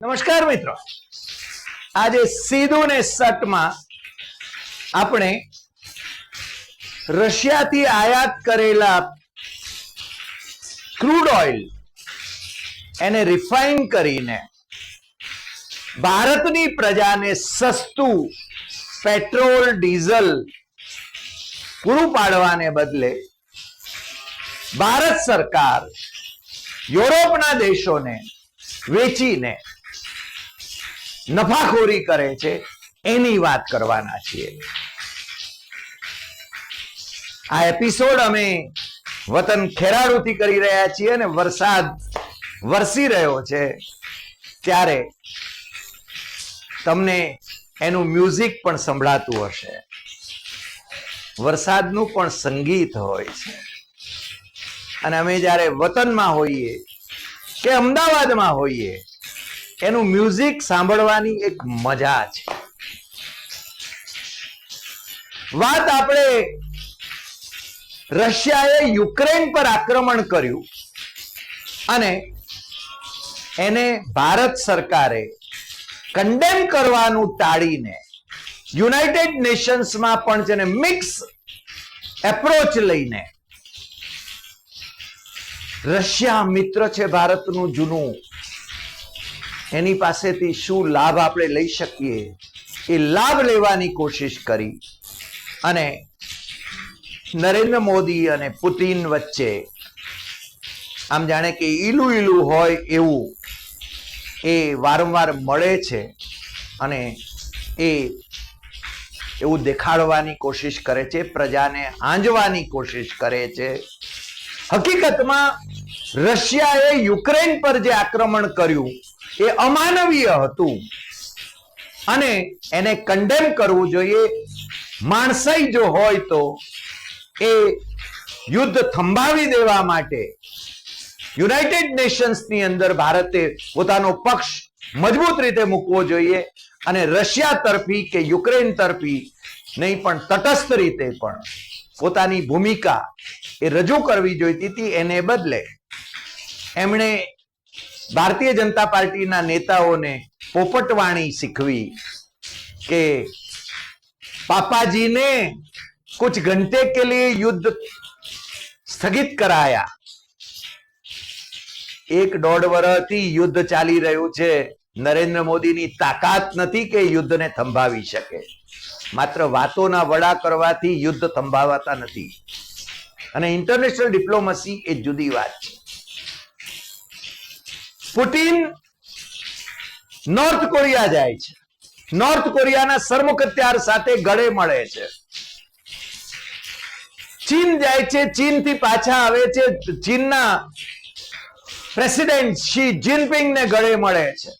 નમસ્કાર મિત્રો. આજે સીધું ને સટમાં આપણે રશિયાથી આયાત કરેલા ક્રૂડ ઓઇલ એને રિફાઇન કરીને ભારતની પ્રજાને સસ્તું પેટ્રોલ, ડીઝલ પૂરું પાડવાને બદલે ભારત સરકાર યુરોપના દેશોને વેચીને નફાખોરી કરે છે, એની વાત કરવાના છીએ. આ એપિસોડ અમે વતન ખેરાળુથી કરી રહ્યા છીએ અને વરસાદ વરસી રહ્યો છે ત્યારે તમને એનું મ્યુઝિક પણ સંભળાતું હશે. વરસાદનું પણ સંગીત હોય છે. અને અમે જ્યારે વતનમાં હોઈએ કે અમદાવાદમાં હોઈએ એનું મ્યુઝિક સાંભળવાની એક મજા છે. વાત આપણે રશિયાએ યુક્રેન પર આક્રમણ કર્યું અને એને ભારત સરકારે કન્ડેમ કરવાનું ટાળીને યુનાઇટેડ નેશન્સમાં પણ જેને મિક્સ એપ્રોચ લઈને રશિયા મિત્ર છે ભારતનું જૂનું એની પાસેથી શું લાભ આપણે લઈ શકીએ એ લાભ લેવાની કોશિશ કરી. અને નરેન્દ્ર મોદી અને પુતિન વચ્ચે આમ જાણે કે ઈલું ઈલું હોય એવું એ વારંવાર મળે છે અને એ એવું દેખાડવાની કોશિશ કરે છે, પ્રજાને આંજવાની કોશિશ કરે છે. હકીકતમાં રશિયાએ યુક્રેન પર જે આક્રમણ કર્યું એ અમાનવીય હતું. અને એને કન્ડેમ કરવું જોઈએ. માણસાઈ જો હોય તો એ યુદ્ધ થંભાવી દેવા માટે યુનાઇટેડ નેશન્સની અંદર ભારતે પોતાનો પક્ષ મજબૂત રીતે મૂકવો જોઈએ અને રશિયા તરફી કે યુક્રેન તરફી નહીં પણ તટસ્થ રીતે પણ પોતાની ભૂમિકા એ રજૂ કરવી જોઈતી હતી એને બદલે એમણે ભારતીય જનતા પાર્ટીના નેતાઓને પોપટવાણી શીખવી કે પાપાજી ને कुछ घंटे के लिए युद्ध સ્થગિત કરાયા એક દોઢ વર્ષથી યુદ્ધ ચાલી રહ્યું છે નરેન્દ્ર મોદીની તાકાત નથી કે યુદ્ધને થંભાવી શકે માત્ર વાતોના વડા કરવાથી યુદ્ધ થંભાવાતા નથી અને ઇન્ટરનેશનલ ડિપ્લોમસી એ જુદી વાત છે પુટિન નોર્થ કોરિયા જાય છે. નોર્થ કોરિયાના સરમુખત્યાર સાથે ગળે મળે છે. ચીન જાય છે ચીનથી પાછા આવે છે, ચીનના પ્રેસિડેન્ટ શી જિનપિંગ ને ગળે મળે છે.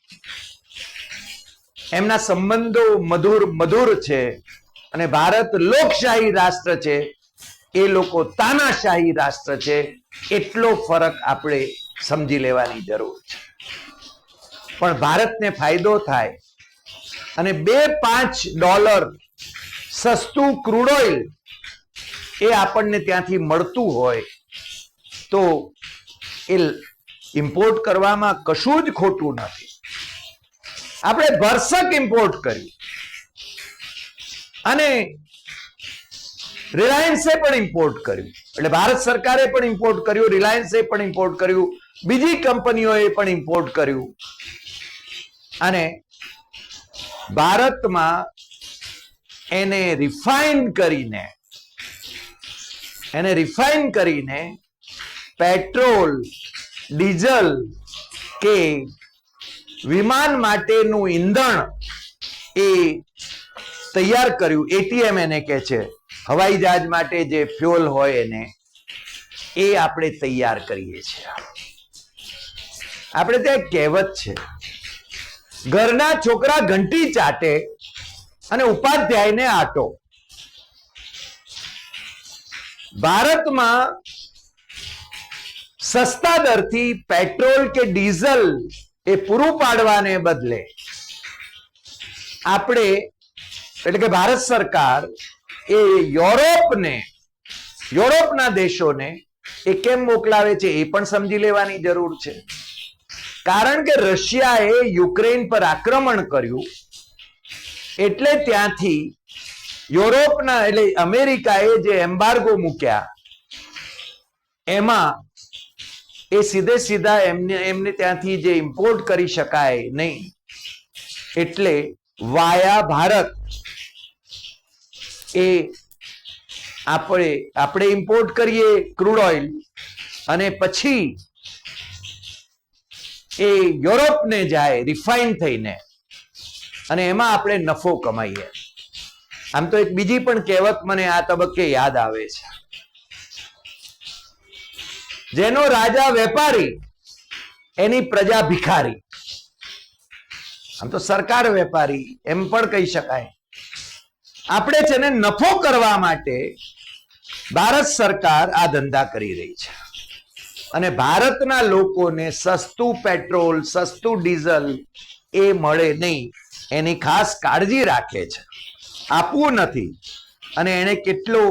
એમના સંબંધો મધુર મધુર છે અને ભારત લોકશાહી રાષ્ટ્ર છે. એ લોકો તાનાશાહી રાષ્ટ્ર છે. એટલો ફરક આપણે સમજી લેવાની જરૂર છે. પણ ભારતને ફાયદો થાય અને બે પાંચ ડોલર સસ્તું ક્રૂડ ઓઇલ એ આપણને ત્યાંથી મળતું હોય તો એ ઇમ્પોર્ટ કરવામાં કશું જ ખોટું નથી. આપણે ભરસક ઇમ્પોર્ટ કર્યું અને રિલાયન્સે પણ ઇમ્પોર્ટ કર્યું. એટલે ભારત સરકારે પણ ઇમ્પોર્ટ કર્યું, રિલાયન્સે પણ ઇમ્પોર્ટ કર્યું. બીજી કંપનીઓએ પણ ઇમ્પોર્ટ કર્યું. અને ભારતમાં એને રિફાઇન કરીને, એને રિફાઇન કરીને પેટ્રોલ ડીઝલ કે વિમાન માટેનું ઈંધણ એ તૈયાર કર્યું. એટીએમ એને કે છે. હવાઈ જહાજ માટે જે ફ્યુઅલ હોય એને, એ આપણે તૈયાર કરીએ છીએ. આપણે ત્યાં કહેવત છે, ઘરના છોકરા ઘંટી ચાટે અને ઉપાધ્યાયને આટો. ભારતમાં સસ્તા દરથી પેટ્રોલ કે ડીઝલ એ પૂરું પાડવાને બદલે આપણે, એટલે કે ભારત સરકાર એ યુરોપને, યુરોપના દેશોને એ કેમ મોકલાવે છે એ પણ સમજી લેવાની જરૂર છે. કારણ કે રશિયાએ યુક્રેન પર આક્રમણ કર્યું, એટલે ત્યાંથી યુરોપના, એટલે અમેરિકાએ જે એમ્બાર્ગો મૂક્યા, એમાં એ સીધે સીધા એમને એમને ત્યાંથી જે ઇમ્પોર્ટ કરી શકાય નહીં, એટલે વાયા ભારત એ આપણે આપણે ઇમ્પોર્ટ કરીએ ક્રૂડ ઓઇલ અને પછી એ યુરોપને જાય રિફાઇન થઈને, અને એમાં આપણે નફો કમાઈએ. આમ તો એક બીજી પણ કહેવત મને આ તબક્કે યાદ આવે છે. જેનો રાજા વેપારી, એની પ્રજા ભિખારી. આમ તો સરકાર વેપારી, એમ પણ કહી શકાય. આપણે છે ને નફો કરવા માટે ભારત સરકાર આ ધંધા કરી રહી છે. અને ભારતના લોકોને સસ્તું પેટ્રોલ, સસ્તું ડીઝલ એ મળે નહીં. એની ખાસ કાળજી રાખે છે. આપવું નથી. અને એણે કેટલો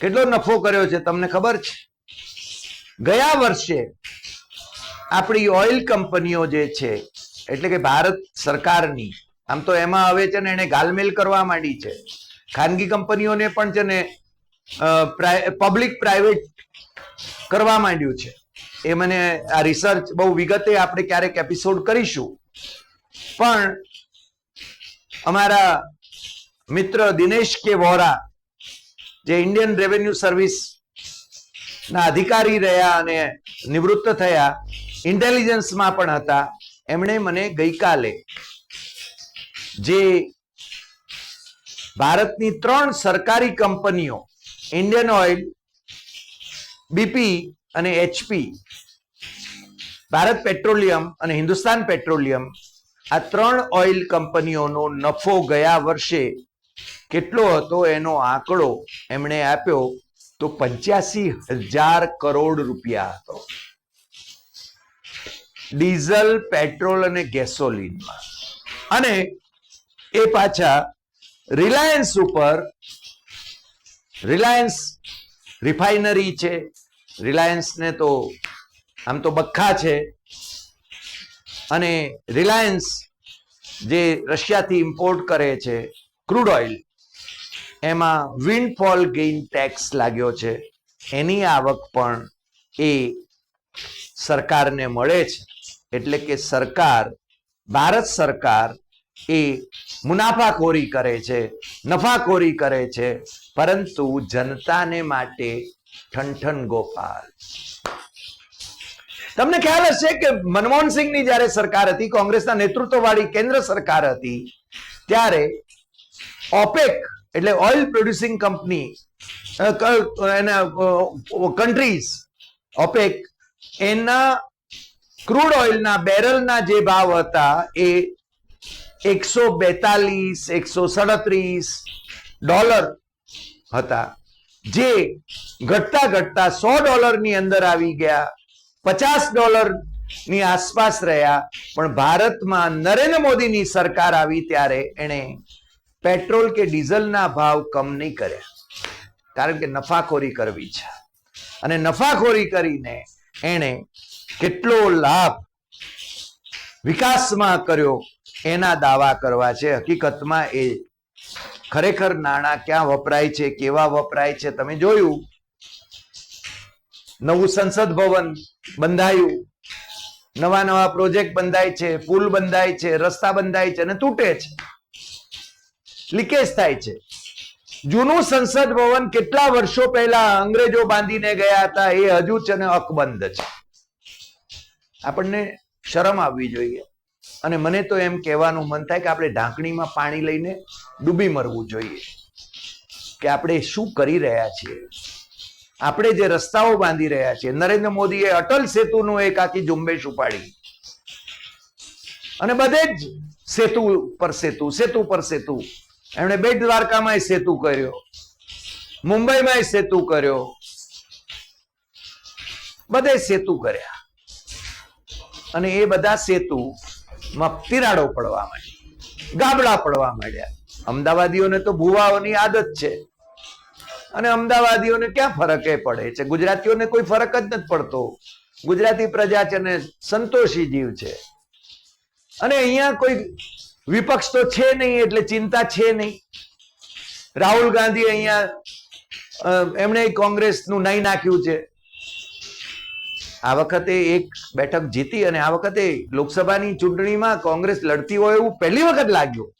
કેટલો નફો કર્યો છે તમને ખબર છે? ગયા વર્ષે આપણી ઓઇલ કંપનીઓ જે છે, એટલે કે ભારત સરકારની, આમ તો એમાં હવે છે ને એને ગાલમેલ કરવા માંડી છે. ખાનગી કંપનીઓને પણ છે ને પબ્લિક પ્રાઇવેટ કરવા માંડ્યું છે. એ મને આ રિસર્ચ બહુ વિગતે આપણે ક્યારેક એપિસોડ કરીશું. પણ અમારા મિત્ર દિનેશ કે વોરા, જે ઇન્ડિયન રેવન્યુ સર્વિસ ના અધિકારી રહ્યા અને નિવૃત્ત થયા ઇન્ટેલિજન્સમાં પણ હતા, એમણે મને ગઈકાલે જે ભારતની ત્રણ સરકારી કંપનીઓ ઇન્ડિયન ઓઇલ બીપી અને એચપી. ભારત પેટ્રોલિયમ અને હિન્દુસ્તાન પેટ્રોલિયમ આ ત્રણ ઓઇલ કંપનીઓનો નફો ગયા વર્ષે કેટલો હતો એનો આંકડો એમણે આપ્યો તો પંચ્યાસી હજાર કરોડ રૂપિયા હતો. ડીઝલ, પેટ્રોલ અને ગેસોલિનમાં. અને એ પાછા રિલાયન્સ ઉપર રિલાયન્સ રિફાઇનરી છે રિલાયન્સને તો આમ તો બખ્ખા છે. અને રિલાયન્સ જે રશિયાથી ઇમ્પોર્ટ કરે છે ક્રૂડ ઓઇલ, એમાં વિન્ડફોલ ગેઇન ટેક્સ લાગ્યો છે. એની આવક પણ એ સરકારને મળે છે. એટલે કે સરકાર, ભારત સરકાર એ મુનાફાખોરી કરે છે, નફાખોરી કરે છે. પરંતુ જનતાને માટે ઠનઠન ગોપાલ. તમને ખ્યાલ હશે કે મનમોહન સિંહની જ્યારે સરકાર હતી, કોંગ્રેસના નેતૃત્વવાળી કેન્દ્ર સરકાર હતી, ત્યારે ઓપેક એટલે oil producing company countries, OPEC, એના ક્રૂડ ઓઇલના બેરલના જે ભાવ હતા એ એકસો બેતાલીસ, એકસો સડત્રીસ ડોલર હતા. જે ઘટતા ઘટતા સો ડોલરની અંદર આવી ગયા, પચાસ ડોલરની આસપાસ રહ્યા, પણ ભારતમાં નરેન્દ્ર મોદીની સરકાર આવી ત્યારે એણે પેટ્રોલ કે ડીઝલના ભાવ કમ નહીં કર્યા. કારણ કે નફાખોરી કરવી છે. અને નફાખોરી કરીને એણે કેટલો લાભ વિકાસમાં કર્યો એના દાવા કરવા છે. હકીકતમાં એ ખરેખર નાણાં ક્યાં વપરાય છે, કેવા વપરાય છે, તમે જોયું? નવું સંસદ ભવન બંધાયું. નવા નવા પ્રોજેક્ટ બંધાય છે, પુલ બંધાય છે, રસ્તા બંધાય છે અને તૂટે છે. લીકેજ થાય છે. જૂનું સંસદ ભવન કેટલા વર્ષો પહેલા અંગ્રેજો બાંધીને ગયા હતા, એ હજુ છે ને અકબંધ છે. આપણને શરમ આવવી જોઈએ. અને મને તો એમ કહેવાનું મન થાય કે આપણે ઢાંકણીમાં પાણી લઈને ડૂબી મરવું જોઈએ. કે આપણે શું કરી રહ્યા છીએ? આપણે જે રસ્તાઓ બાંધી રહ્યા છીએ. નરેન્દ્ર મોદીએ અટલ સેતુનું એક આખી ઝુંબેશ ઉપાડી. અને બધે જ સેતુ પર સેતુ સેતુ પર સેતુ. એમણે બેટ દ્વારકામાં સેતુ કર્યો. મુંબઈમાં સેતુ કર્યો. બધે સેતુ કર્યા. અને એ બધા સેતુ માં તિરાડો પડવા માંડી ગાબડા પડવા માંડ્યા. અમદાવાદીઓને તો ભુવાઓની આદત છે. અને અમદાવાદીઓને ક્યાં ફરક એ પડે છે? ગુજરાતીઓને કોઈ ફરક જ નથી પડતો. ગુજરાતી પ્રજા છે ને સંતોષી જીવ છે. અને અહીંયા કોઈ વિપક્ષ તો છે નહીં, એટલે ચિંતા છે નહીં. રાહુલ ગાંધી અહીંયા એમણે કોંગ્રેસનું નહીં નાખ્યું છે. આ વખતે એક બેઠક જીતી અને આ વખતે લોકસભાની ચૂંટણીમાં કોંગ્રેસ લડતી હોય એવું પહેલી વખત લાગ્યું.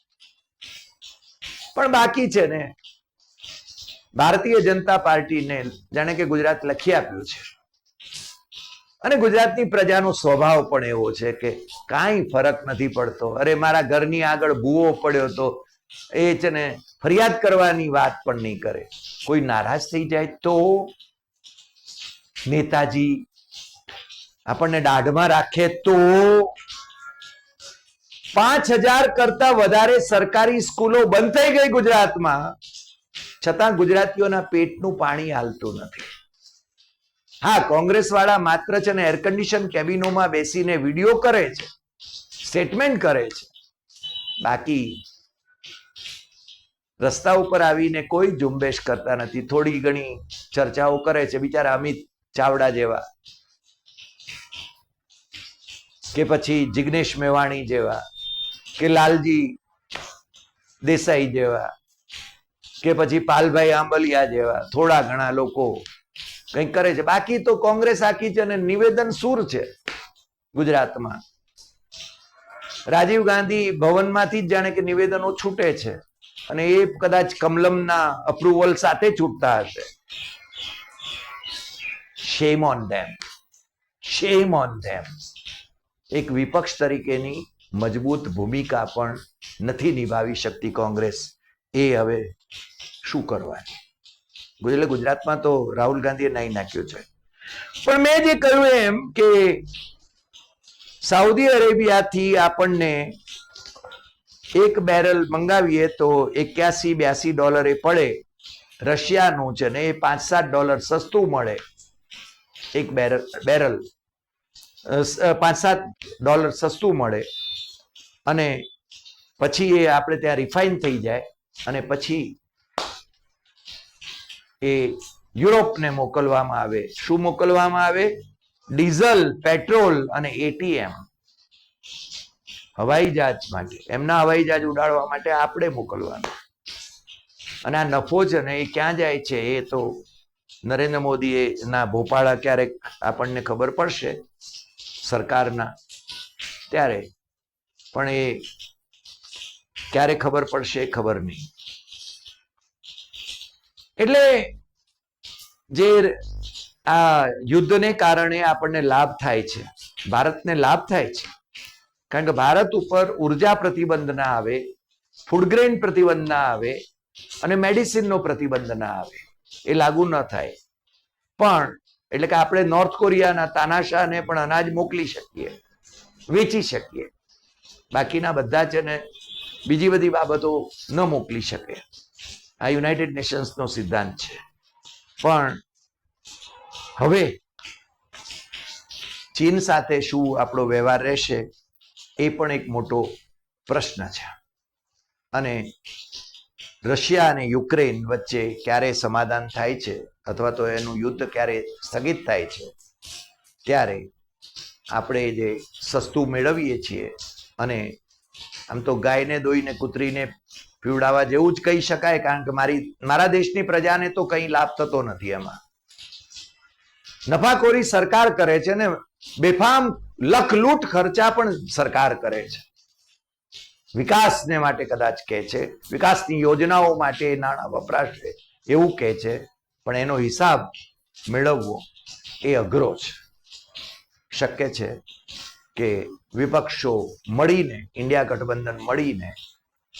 પણ બાકી છે ને, ભારતીય જનતા પાર્ટીને જાણે કે ગુજરાત લખી આપ્યું છે. અને ગુજરાતની પ્રજાનો સ્વભાવ પણ એવો છે કે કાંઈ ફરક નથી પડતો. અરે મારા ઘરની આગળ ભૂવો પડ્યો તો એ છે ને ફરિયાદ કરવાની વાત પણ નહીં કરે. કોઈ નારાજ થઈ જાય તો નેતાજી આપણને દાઢમાં રાખે તો? પાંચ હજાર કરતા વધારે સરકારી સ્કૂલો બંધ થઈ ગઈ ગુજરાતમાં. છતાં ગુજરાતીઓના પેટનું પાણી હાલતું નથી. હા કોંગ્રેસ વાળા માત્ર છે ને એર કેબિનોમાં બેસીને વીડિયો કરે છે, સ્ટેટમેન્ટ કરે છે. બાકી રસ્તા ઉપર આવીને કોઈ ઝુંબેશ કરતા નથી. થોડી ઘણી ચર્ચાઓ કરે છે. બિચારા અમિત ચાવડા જેવા. કે પછી જિગ્નેશ મેવાણી જેવા, કે લાલજી દેસાઈ જેવા, કે પછી પાલભાઈ આંબલિયા જેવા, થોડા ઘણા લોકો કંઈક કરે છે. બાકી તો કોંગ્રેસ આખી છે અને નિવેદન સુર છે ગુજરાતમાં. રાજીવ ગાંધી ભવનમાંથી જ જાણે કે નિવેદનો છૂટે છે અને એ કદાચ કમલમના અપ્રુવલ સાથે છૂટતા હશે. Shame on them shame on them એક વિપક્ષ તરીકેની મજબૂત ભૂમિકા પણ નથી નિભાવી શકતી કોંગ્રેસ. એ હવે શું કરવાની? એટલે ગુજરાતમાં તો રાહુલ ગાંધીએ નહીં નાખ્યું છે. પણ મેં જે કહ્યું એમ કે સાઉદી અરેબિયાથી આપણને એક બેરલ મંગાવીએ તો એક્યાસી બ્યાસી ડોલરે પડે. રશિયાનું છે ને એ પાંચ સાત ડોલર સસ્તું મળે એક બેરલ બેરલ. પાંચ સાત ડોલર સસ્તું મળે. અને પછી એ આપણે ત્યાં રિફાઇન થઈ જાય અને પછી એ યુરોપને મોકલવામાં આવે. શું મોકલવામાં આવે? ડીઝલ, પેટ્રોલ અને એટીએમ. હવાઈ જહાજ માટે. એમના હવાઈ જહાજ ઉડાડવા માટે આપણે મોકલવાનું. અને આ નફો છે ને એ ક્યાં જાય છે એ તો નરેન્દ્ર મોદીએ ના ભોપાળા ક્યારેક આપણને ખબર પડશે. સરકારના. ત્યારે પણ એ ક્યારે ખબર પડશે ખબર નહીં. એટલે જે આ યુદ્ધને કારણે આપણને લાભ થાય છે, ભારતને લાભ થાય છે. કારણ કે ભારત ઉપર ઊર્જા પ્રતિબંધ ના આવે ફૂડ ગ્રેન પ્રતિબંધ ના આવે અને મેડિસિનનો પ્રતિબંધ ના આવે. એ લાગુ ન થાય. પણ એટલે કે આપણે નોર્થ કોરિયાના તાનાશાહને પણ અનાજ મોકલી શકીએ, વેચી શકીએ. બાકીના બધા છે ને બીજી બધી બાબતો ન મોકલી શકે. આ યુનાઇટેડ નેશન્સનો સિદ્ધાંત છે. પણ હવે ચીન સાથે શું આપણો વ્યવહાર રહેશે એ પણ એક મોટો પ્રશ્ન છે. અને રશિયા અને યુક્રેન વચ્ચે ક્યારે સમાધાન થાય છે અથવા તો એનું યુદ્ધ ક્યારે સ્થગિત થાય છે, ત્યારે આપણે જે સસ્તું મેળવીએ છીએ અને આમ તો ગાયને દોઈને કૂતરીને પીવડાવવા જેવું જ કહી શકાય, કારણ કે મારી, મારા દેશની પ્રજાને તો કંઈ લાભ થતો નથી એમાં. નફાખોરી સરકાર કરે છે ને, બેફામ લખ લૂંટ ખર્ચા પણ સરકાર કરે છે. વિકાસને માટે કદાચ કહે છે, વિકાસની યોજનાઓ માટે નાણાં વપરાશે એવું કહે છે. પણ એનો હિસાબ મેળવવો એ અઘરો છે. શક્ય છે કે વિપક્ષો મળીને, ઇન્ડિયા ગઠબંધન મળીને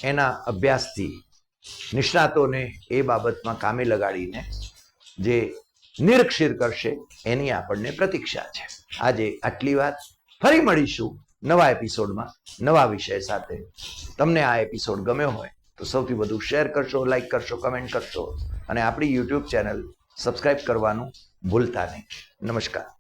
એના અભ્યાસથી નિષ્ણાતોને એ બાબતમાં કામે લગાડીને જે નિરક્ષીર કરશે એની આપણને પ્રતીક્ષા છે. આજે આટલી વાત. ફરી મળીશું નવા એપિસોડમાં, નવા વિષય સાથે. તમને આ એપિસોડ ગમ્યો હોય તો સૌથી વધુ શેર કરશો, લાઈક કરશો, કમેન્ટ કરશો. અને આપણી યુટ્યુબ ચેનલ સબસ્ક્રાઇબ કરવાનું ભૂલતા નહીં. નમસ્કાર.